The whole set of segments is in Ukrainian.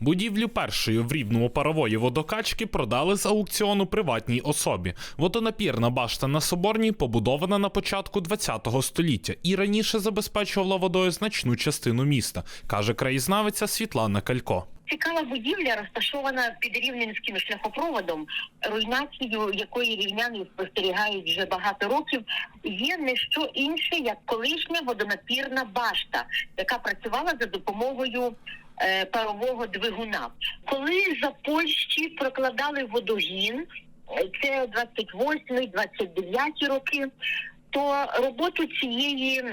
Будівлю першої в рівному парової водокачки продали з аукціону приватній особі. Водонапірна башта на Соборній побудована на початку ХХ століття і раніше забезпечувала водою значну частину міста, каже краєзнавиця Світлана Калько. Цікава будівля розташована під рівненським шляхопроводом, руйнацію якої рівняни спостерігають вже багато років. Є не що інше, як колишня водонапірна башта, яка працювала за допомогою е, парового двигуна. Коли за Польщі прокладали водогін, е, це 28-29 роки. То роботу цієї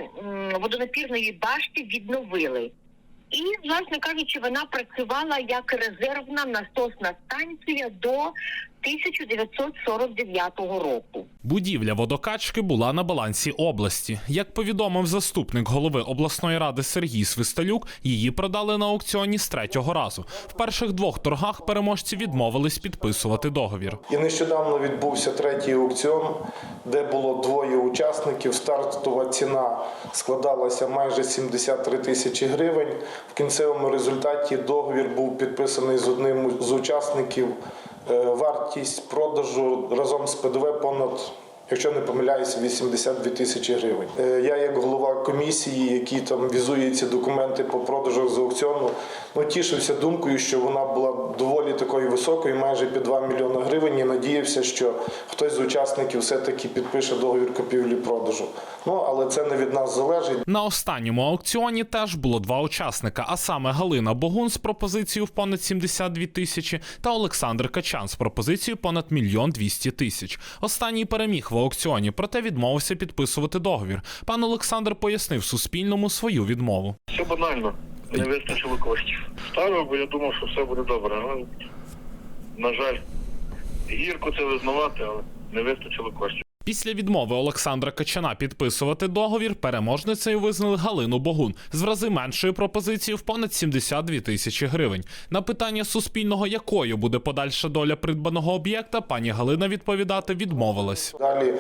водонапірної башти відновили. І, власне кажучи, вона працювала як резервна насосна станція до 1949 року. Будівля водокачки була на балансі області. Як повідомив заступник голови обласної ради Сергій Свисталюк, її продали на аукціоні з третього разу. В перших двох торгах переможці відмовились підписувати договір. І нещодавно відбувся третій аукціон, де було двоє учасників. Стартова ціна складалася майже 73 тисячі гривень. В кінцевому результаті договір був підписаний з одним з учасників. Е, Вартість продажу разом з ПДВ понад. Якщо не помиляюся, 82 тисячі гривень. Е, Я, як голова комісії, який там візує ці документи по продажу з аукціону, ну тішився думкою, що вона була доволі такою високою, майже під 2 мільйони гривень. І надіявся, що хтось з учасників все-таки підпише договір купівлі-продажу. Ну але це не від нас залежить. На останньому аукціоні теж було два учасника, а саме Галина Богун з пропозицією в понад 72 тисячі та Олександр Качан з пропозицією понад мільйон 200 тисяч. Останній переміг в аукціоні, проте відмовився підписувати договір. Пан Олександр пояснив Суспільному свою відмову. Все банально. Не вистачило коштів. Ставив, бо я думав, що все буде добре. Але, на жаль, гірко це визнавати, але не вистачило коштів. Після відмови Олександра Качана підписувати договір переможницею визнали Галину Богун з в рази меншою пропозицією в понад 72 тисячі гривень. На питання Суспільного, якою буде подальша доля придбаного об'єкта, пані Галина відповідати відмовилась. Далі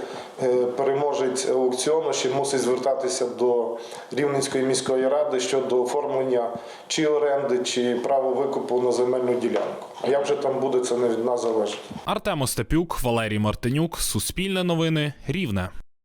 е, переможець аукціону ще мусить звертатися до Рівненської міської ради щодо оформлення чи оренди, чи права викупу на земельну ділянку. А як вже там буде, це не від нас залежить. Артем Остапюк, Валерій Мартинюк, Суспільне новини, Рівне.